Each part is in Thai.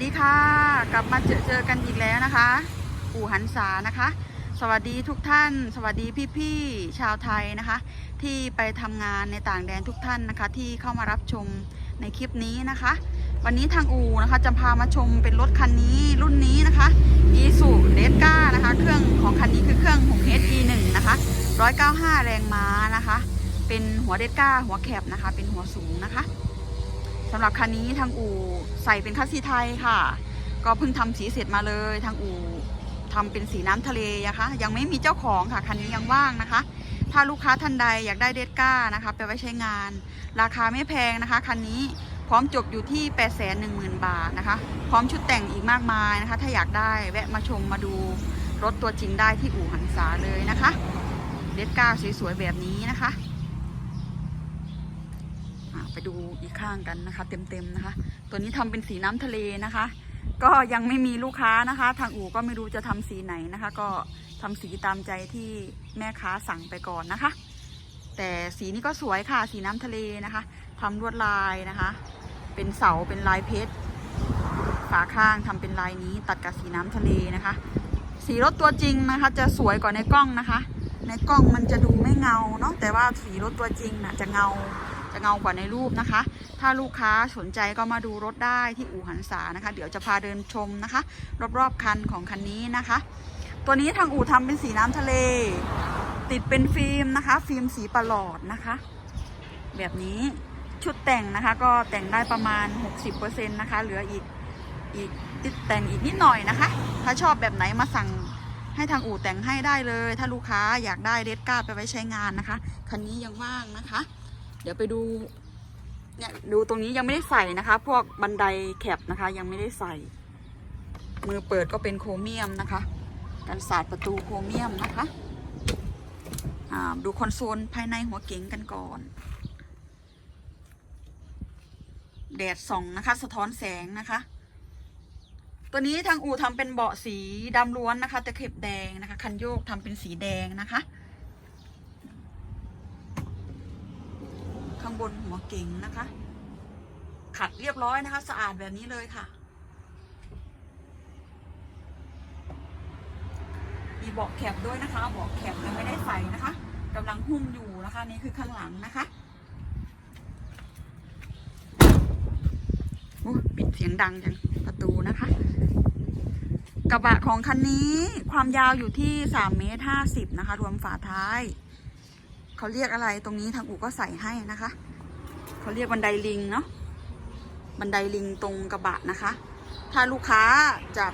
สวัสดีค่ะ กลับมาเจอเจอกันอีกแล้วนะคะ ปู่หันษานะคะ สวัสดีทุกท่าน สวัสดีพี่ๆชาวไทยนะคะ ที่ไปทำงานในต่างแดนทุกท่านนะคะ ที่เข้ามารับชมในคลิปนี้นะคะ วันนี้ทางอู่นะคะจะพามาชมเป็นรถคันนี้รุ่นนี้นะคะอีสุเดสก้านะคะ เครื่องของคันนี้คือเครื่อง 6HE1 นะคะ195แรงม้านะคะ เป็นหัวเดสก้าหัวแคบนะคะ เป็นหัวสูงนะคะ สำหรับคันนี้ทางอู่ใส่เป็นคัสซีไทยค่ะ ก็เพิ่งทำสีเสร็จมาเลย ทางอู่ทำเป็นสีน้ำทะเลนะคะ ยังไม่มีเจ้าของค่ะ คันนี้ยังว่างนะคะ ถ้าลูกค้าท่านใดอยากได้เดสก้านะคะไปไว้ใช้งาน ราคาไม่แพงนะคะ คันนี้พร้อมจบอยู่ที่ 8 1 0 0 0 0 บาทนะคะ พร้อมชุดแต่งอีกมากมายนะคะ ถ้าอยากได้แวะมาชมมาดูรถตัวจริงได้ที่อู่หันษาเลยนะคะ เดสก้าสวยๆแบบนี้นะคะ ไปดูอีกข้างกันนะคะ เต็มๆนะคะ ตัวนี้ทำเป็นสีน้ำทะเลนะคะ ก็ยังไม่มีลูกค้านะคะ ทางอู่ก็ไม่รู้จะทำสีไหนนะคะ ก็ทำสีตามใจที่แม่ค้าสั่งไปก่อนนะคะ แต่สีนี้ก็สวยค่ะ สีน้ำทะเลนะคะทำลวดลายนะคะ เป็นเสาเป็นลายเพชรฝาข้างทำเป็นลายนี้ตัดกับสีน้ำทะเลนะคะ สีรถตัวจริงนะคะ จะสวยกว่าในกล้องนะคะ ในกล้องมันจะดูไม่เงาเนาะแต่ว่าสีรถตัวจริงน่ะจะเงา จะเงากว่าในรูปนะคะ ถ้าลูกค้าสนใจก็มาดูรถได้ที่อู่หันษานะคะ เดี๋ยวจะพาเดินชมนะคะ รอบๆคันของคันนี้นะคะ ตัวนี้ทางอู่ทำเป็นสีน้ำทะเล ติดเป็นฟิล์มนะคะ ฟิล์มสีประหลอดนะคะ แบบนี้ชุดแต่งนะคะก็แต่งได้ประมาณ 60%นะคะ เหลืออีกอีกติดแต่งอีกนิดหน่อยนะคะ ถ้าชอบแบบไหนมาสั่งให้ทางอู่แต่งให้ได้เลย ถ้าลูกค้าอยากได้เรดการ์ดไปไว้ใช้งานนะคะ คันนี้ยังว่างนะคะ เดี๋ยวไปดูเนี่ยดูตรงนี้ยังไม่ได้ใส่นะคะ พวกบันไดแคปนะคะ ยังไม่ได้ใส่ มือเปิดก็เป็นโครเมียมนะคะกันศาสตร์ประตูโครเมียมนะคะอ่าดูคอนโซลภายในหัวเก๋งกันก่อนแดดส่องนะคะ สะท้อนแสงนะคะ ตัวนี้ทางอู่ทำเป็นเบาะสีดำล้วนนะคะตะเข็บแดงนะคะ คันโยกทำเป็นสีแดงนะคะ ข้าง บนหัวเก๋งนะคะ ขัดเรียบร้อยนะคะ สะอาดแบบนี้เลยค่ะ มีเบาะแคบด้วยนะคะเบาะแคบยังไม่ได้ใส่นะคะกำลังหุ้มอยู่นะคะ นี่คือข้างหลังนะคะปิดเสียงดังจังประตูนะคะ กระบะของคันนี้ความยาวอยู่ที่3เมตร50นะคะ รวมฝาท้าย เขาเรียกอะไรตรงนี้ทางอู่ก็ใส่ให้นะคะ เขาเรียกบันไดลิงเนาะบันไดลิงตรงกระบะนะคะ ถ้าลูกค้าจะ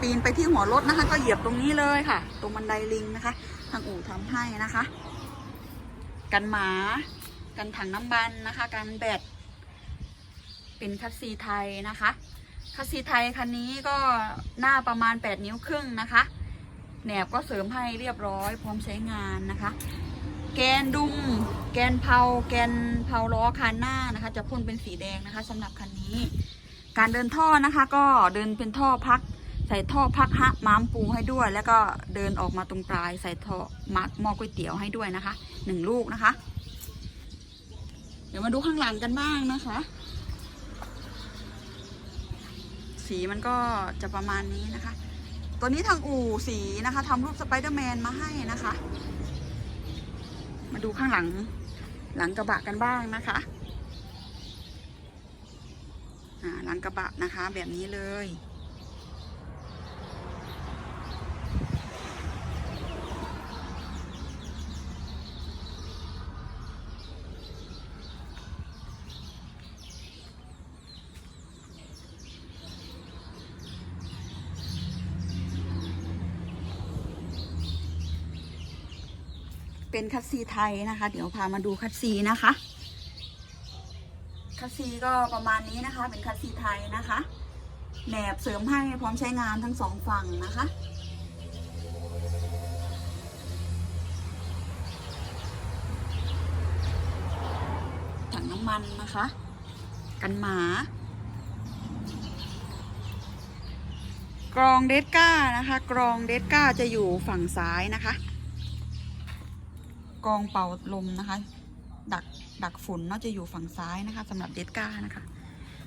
ปีนไปที่หัวรถนะคะ ก็เหยียบตรงนี้เลยค่ะ ตรงบันไดลิงนะคะ ทางอู่ทำให้นะคะ กันหมากันถังน้ำมันนะคะ กันแบตเป็นคัสซีไทยนะคะคัสซีไทยคันนี้ก็หน้าประมาณ 8 นิ้วครึ่งนะคะแหนบก็เสริมให้เรียบร้อยพร้อมใช้งานนะคะ แกนดุมแกนเพาแกนเพาล้อคันหน้านะคะ จะพ่นเป็นสีแดงนะคะสำหรับคันนี้ การเดินท่อนะคะ ก็เดินเป็นท่อพัก ใส่ท่อพักฮะม้ามปูให้ด้วย แล้วก็เดินออกมาตรงปลาย ใส่ท่อมาร์กหม้อก๋วยเตี๋ยวให้ด้วยนะคะหนึ่งลูกนะคะ เดี๋ยวมาดูข้างหลังกันบ้างนะคะ สีมันก็จะประมาณนี้นะคะ ตัวนี้ทางอู่สีนะคะทำรูปสไปเดอร์แมนมาให้นะคะ มาดูข้างหลังหลังกระบะกันบ้างนะคะหลังกระบะนะคะแบบนี้เลย เป็นคัสซีไทยนะคะ เดี๋ยวพามาดูคัสซีนะคะ คัสซีก็ประมาณนี้นะคะ เป็นคัสซีไทยนะคะแหนบเสริมให้พร้อมใช้งานทั้งสองฝั่งนะคะถังน้ำมันนะคะ กันหมากรองเดสก้านะคะ กรองเดสก้าจะอยู่ฝั่งซ้ายนะคะ กองเป่าลมนะคะ ดักดักฝุ่นเนาจะอยู่ฝั่งซ้ายนะคะสำหรับเดสก้านะคะ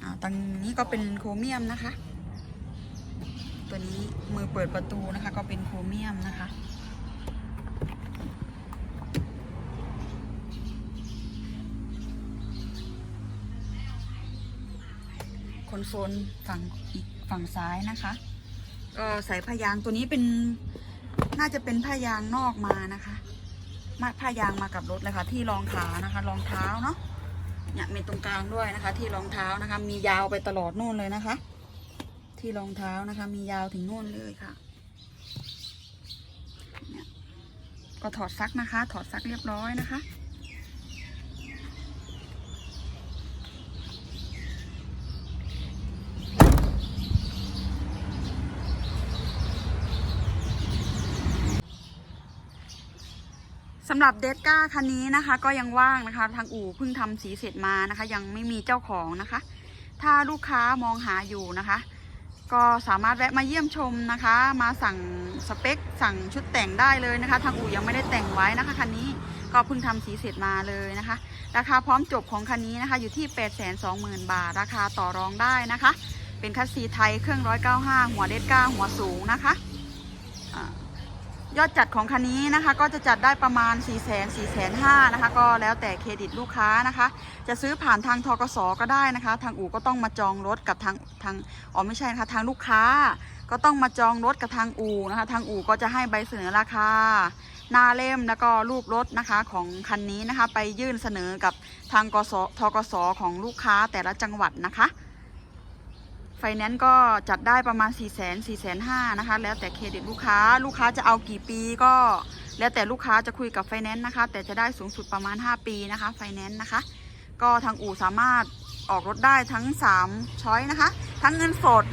อ่าตรงนี้ก็เป็นโครเมียมนะคะ ตัวนี้มือเปิดประตูนะคะก็เป็นโครเมียมนะคะคอนโซลฝั่งอีกฝั่งซ้ายนะคะก็ใส่ผ้ายางตัวนี้เป็นน่าจะเป็นผ้ายางนอกมานะคะ มาผ้ายางมากับรถเลยค่ะ ที่รองขานะคะรองเท้าเนาะเนี่ยมีตรงกลางด้วยนะคะ ที่รองเท้านะคะ มียาวไปตลอดนู่นเลยนะคะ ที่รองเท้านะคะ มียาวถึงนู่นเลยค่ะเนี่ยก็ถอดซักนะคะ ถอดซักเรียบร้อยนะคะ สำหรับเดสก้าคันนี้นะคะ ก็ยังว่างนะคะ ทางอู่เพิ่งทำสีเสร็จมานะคะ ยังไม่มีเจ้าของนะคะ ถ้าลูกค้ามองหาอยู่นะคะ ก็สามารถแวะมาเยี่ยมชมนะคะ มาสั่งสเปค สั่งชุดแต่งได้เลยนะคะ ทางอู่ยังไม่ได้แต่งไว้นะคะคันนี้ก็เพิ่งทำสีเสร็จมาเลยนะคะ ราคาพร้อมจบของคันนี้นะคะ อยู่ที่ 820,000 บาท ราคาต่อรองได้นะคะ เป็นคัสซีไทยเครื่อง 195 หัวเดสก้าหัวสูงนะคะ ยอดจัดของคันนี้นะคะก็จะจัดได้ประมาณ 4 0 0 0 0 4 5 0 0นะคะก็แล้วแต่เครดิตลูกค้านะคะ จะซื้อผ่านทางทกสก็ได้นะคะ ทางอู่ก็ต้องมาจองรถกับทางทางอ๋อไม่ใช่นะคะทางลูกค้า ก็ต้องมาจองรถกับทางอู่นะคะ ทางอู่ก็จะให้ใบเสนอราคา หน้าเล่มแล้วก็รูปรถนะคะของคันนี้นะคะ ไปยื่นเสนอกับทางกสทกสของลูกค้าแต่ละจังหวัดนะคะ ไฟแนนซ์ก็จัดได้ประมาณ 4 0 0 0 0 0 4 5 0 0นะคะ แล้วแต่เครดิตลูกค้า ลูกค้าจะเอากี่ปีก็ แล้วแต่ลูกค้าจะคุยกับไฟแนนซ์นะคะ แต่จะได้สูงสุดประมาณ 5 ปีนะคะ ไฟแนนซ์นะคะ ก็ทางอู่สามารถออกรถได้ทั้ง 3 ช้อยนะคะ ทั้งเงินสด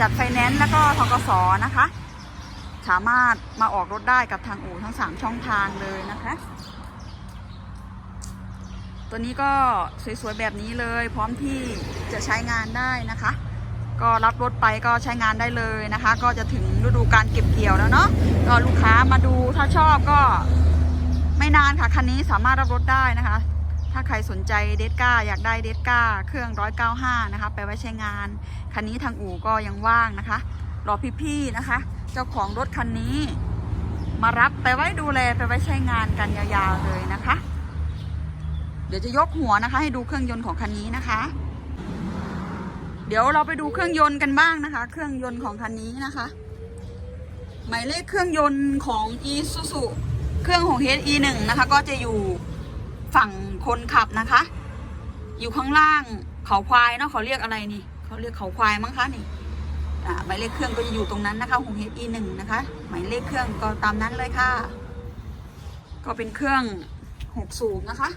จัดไฟแนนซ์แล้วก็ทกสนะคะ สามารถมาออกรถได้กับทางอู่ทั้ง 3 ช่องทางเลยนะคะตัวนี้ก็สวยๆแบบนี้เลย พร้อมที่จะใช้งานได้นะคะ ก็รับรถไปก็ใช้งานได้เลยนะคะ ก็จะถึงฤดูการเก็บเกี่ยวแล้วเนาะก็ลูกค้ามาดูถ้าชอบก็ไม่นานค่ะคันนี้สามารถรับรถได้นะคะ ถ้าใครสนใจเดสก้าอยากได้เดสก้าเครื่อง 195 นะคะ ไปไว้ใช้งาน คันนี้ทางอู่ก็ยังว่างนะคะ รอพี่ๆนะคะ เจ้าของรถคันนี้ มารับไปไว้ดูแลไปไว้ใช้งานกันยาวๆเลยนะคะ เดี๋ยวจะยกหัวนะคะ ให้ดูเครื่องยนต์ของคันนี้นะคะ เดี๋ยวเราไปดูเครื่องยนต์กันบ้างนะคะ เครื่องยนต์ของคันนี้นะคะ หมายเลขเครื่องยนต์ของ Isuzu เครื่องของ HE1 นะคะ ก็จะอยู่ฝั่งคนขับนะคะ อยู่ข้างล่างเขาควายเนาะเขาเรียกอะไรนี่เขาเรียกเขาควายมั้งคะนี่หมายเลขเครื่องก็จะอยู่ตรงนั้นนะคะของ HE1 นะคะ หมายเลขเครื่องก็ตามนั้นเลยค่ะ ก็เป็นเครื่อง6สูบนะคะ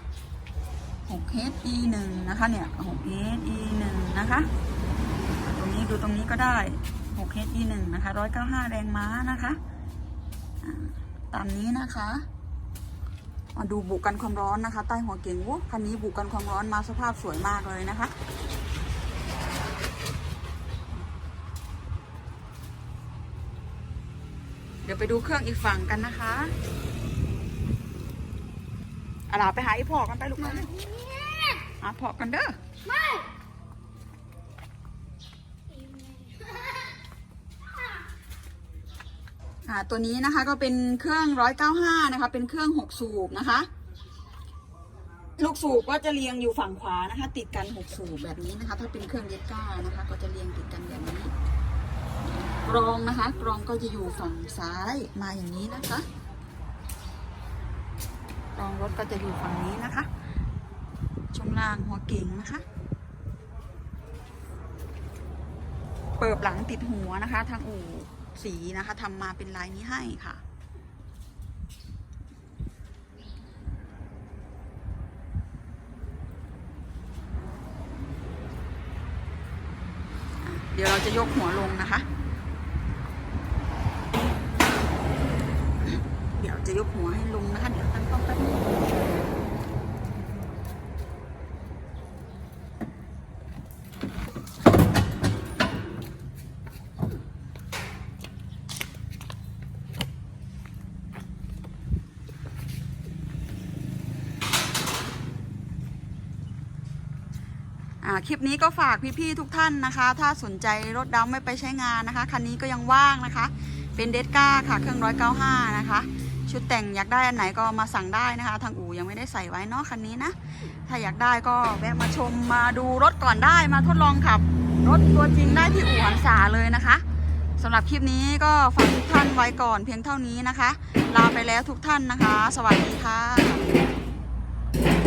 6 HE1 นะคะเนี่ย6 HE1 นะคะตรงนี้ ดูตรงนี้ก็ได้6 HE1 นะคะ195 แรงม้านะคะอ่าตามนี้นะคะมาดูบุกกันความร้อนนะคะ ใต้หัวเก่งวุ้คันนี้บุกกันความร้อนมาสภาพสวยมากเลยนะคะเดี๋ยวไปดูเครื่องอีกฝั่งกันนะคะเอาล่ะไปหาอีพอกันไปลูกนะหาพอกันเด้อ อ่าตัวนี้นะคะก็เป็นเครื่อง195นะคะ เป็นเครื่อง6สูบนะคะ ลูกสูบก็จะเรียงอยู่ฝั่งขวานะคะ ติดกัน6สูบแบบนี้นะคะ ถ้าเป็นเครื่องเดสก้านะคะ ก็จะเรียงติดกันแบบนี้กรองนะคะ กรองก็จะอยู่ฝั่งซ้ายมาอย่างนี้นะคะกรองรถก็จะอยู่ฝั่งนี้นะคะช่วงล่างหัวเก่งนะคะ เปิบหลังติดหัวนะคะ ทางอู่ สีนะคะทำมาเป็นลายนี้ให้ค่ะ เดี๋ยวเราจะยกหัวลงนะคะ เดี๋ยวจะยกหัวให้ลงนะคะ เดี๋ยวตั้งกล้องแป๊บนึง คลิปนี้ก็ฝากพี่ๆทุกท่านนะคะ ถ้าสนใจรถดำไม่ไปใช้งานนะคะ คันนี้ก็ยังว่างนะคะ เป็นเดสก้าค่ะ เครื่องร้อยเก้าห้านะคะ ชุดแต่งอยากได้อันไหนก็มาสั่งได้นะคะ ทางอู่ยังไม่ได้ใส่ไว้เนาะคันนี้นะ ถ้าอยากได้ก็แวะมาชมมาดูรถก่อนได้ มาทดลองขับ รถตัวจริงได้ที่อู่หันษาเลยนะคะสำหรับคลิปนี้ก็ฝากทุกท่านไว้ก่อนเพียงเท่านี้นะคะ ลาไปแล้วทุกท่านนะคะ สวัสดีค่ะ